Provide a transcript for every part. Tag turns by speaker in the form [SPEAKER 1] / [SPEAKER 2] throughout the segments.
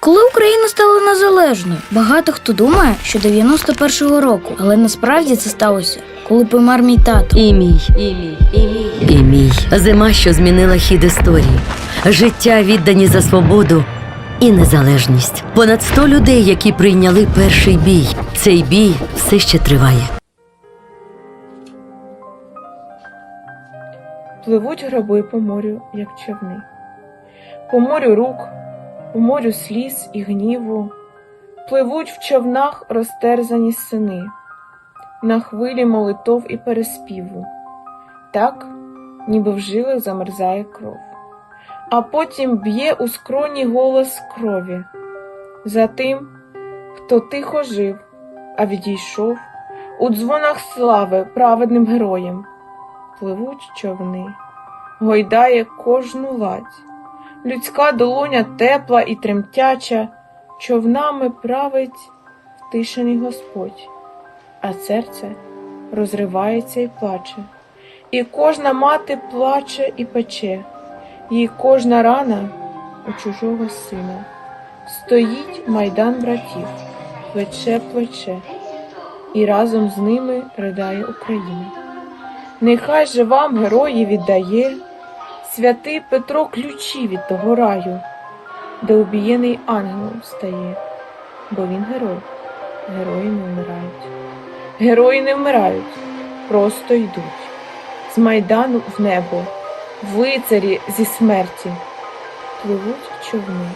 [SPEAKER 1] Коли Україна стала незалежною, багато хто думає, що 91-го року, але насправді це сталося, коли помер мій тато.
[SPEAKER 2] І мій, і мій, і мій, і мій. Зима, що змінила хід історії. Життя віддані за свободу і незалежність. Понад 100 людей, які прийняли перший бій. Цей бій все ще триває.
[SPEAKER 3] Пливуть гроби по морю, як човни, по морю рук, по морю сліз і гніву, пливуть в човнах розтерзані сини, на хвилі молитов і переспіву, так, ніби в жилах замерзає кров, а потім б'є у скроні голос крові за тим, хто тихо жив, а відійшов у дзвонах слави праведним героєм. Пливуть човни, гойдає кожну ладь. Людська долоня тепла і тремтяча, човнами править втишений Господь, а серце розривається і плаче, і кожна мати плаче і пече, їй кожна рана у чужого сина. Стоїть майдан братів, плече плече, і разом з ними ридає Україна. Нехай же вам герої віддає святий Петро ключі від того раю, де убієний ангелом стає, бо він герой, герої не вмирають. Герої не вмирають, просто йдуть з майдану в небо, в лицарі зі смерті. Пливуть човни,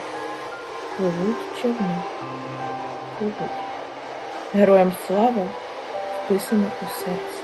[SPEAKER 3] пливуть човни, пливуть. Героям слава вписано у серці.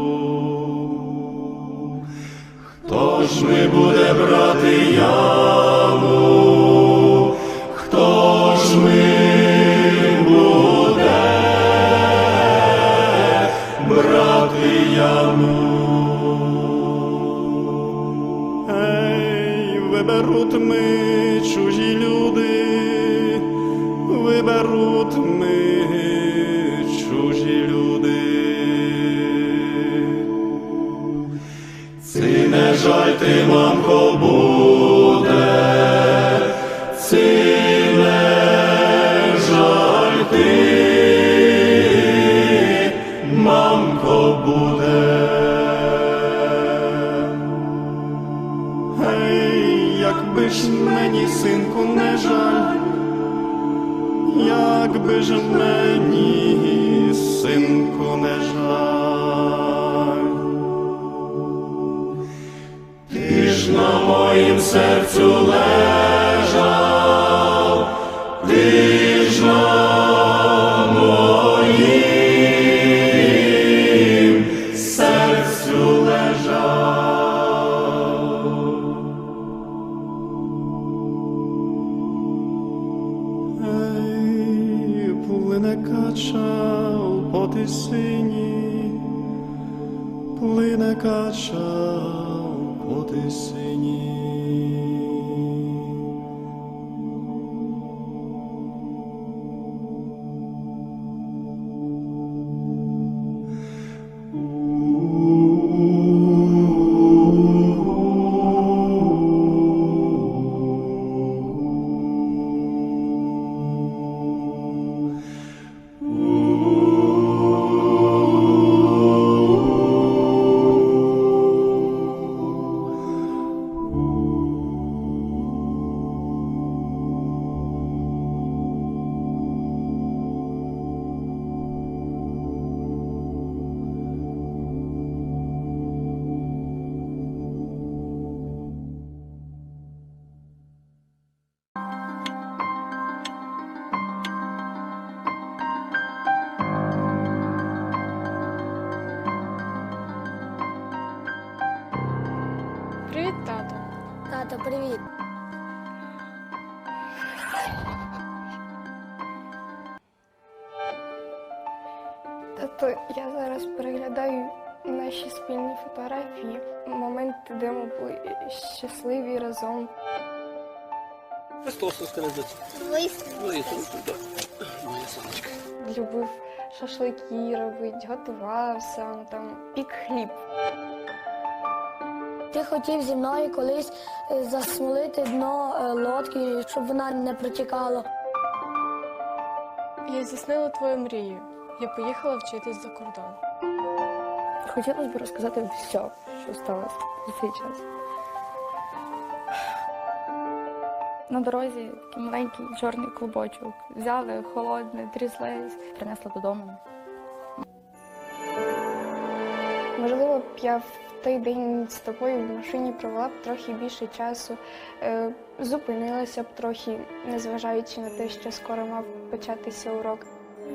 [SPEAKER 4] Хто ж ми буде брати яму? Якби ж мені, синку, не жаль. Ти ж на моїм серцю лежав, плине качав по тисині.
[SPEAKER 5] Привіт. Тато, я зараз переглядаю наші спільні фотографії, моменти, де ми були щасливі разом.
[SPEAKER 6] Христос воскрес! Моє сонечко, моє.
[SPEAKER 5] Любив шашлики робити, готувався, там пік хліб.
[SPEAKER 1] Ти хотів зі мною колись е, засмолити дно е, лодки, щоб вона не протікала.
[SPEAKER 5] Я здійснила твою мрію. Я поїхала вчитись за кордон. Хотілося б розказати все, що сталося за цей час.
[SPEAKER 7] На дорозі такий маленький чорний клубочок. Взяли холодне, тряслись, принесли додому.
[SPEAKER 5] Можливо, б я той день з тобою в машині провела б трохи більше часу, е, зупинилася б трохи, незважаючи на те, що скоро мав початися урок.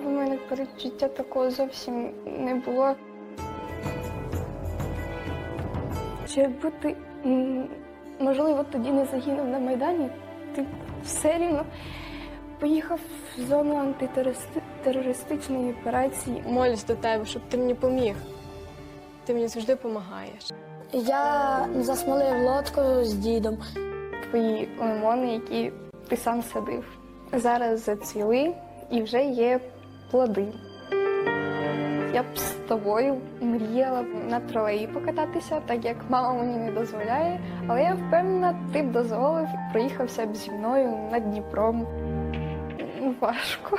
[SPEAKER 5] У мене перечуття такого зовсім не було. Чи якби ти, м, можливо, тоді не загинув на Майдані, ти все рівно поїхав в зону антитерористичної операції. Молюсь до тебе, щоб ти мені поміг. Ти мені завжди допомагаєш.
[SPEAKER 1] Я засмолив лодку з дідом.
[SPEAKER 5] Твої лимони, які ти сам садив, зараз зацвіли і вже є плоди. Я б з тобою мріяла на тролеї покататися, так як мама мені не дозволяє, але я впевнена, ти б дозволив проїхався б зі мною над Дніпром. Важко.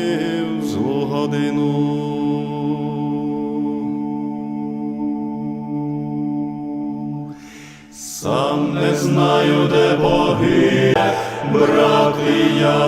[SPEAKER 4] годину. Сам не знаю, де боги, брати я.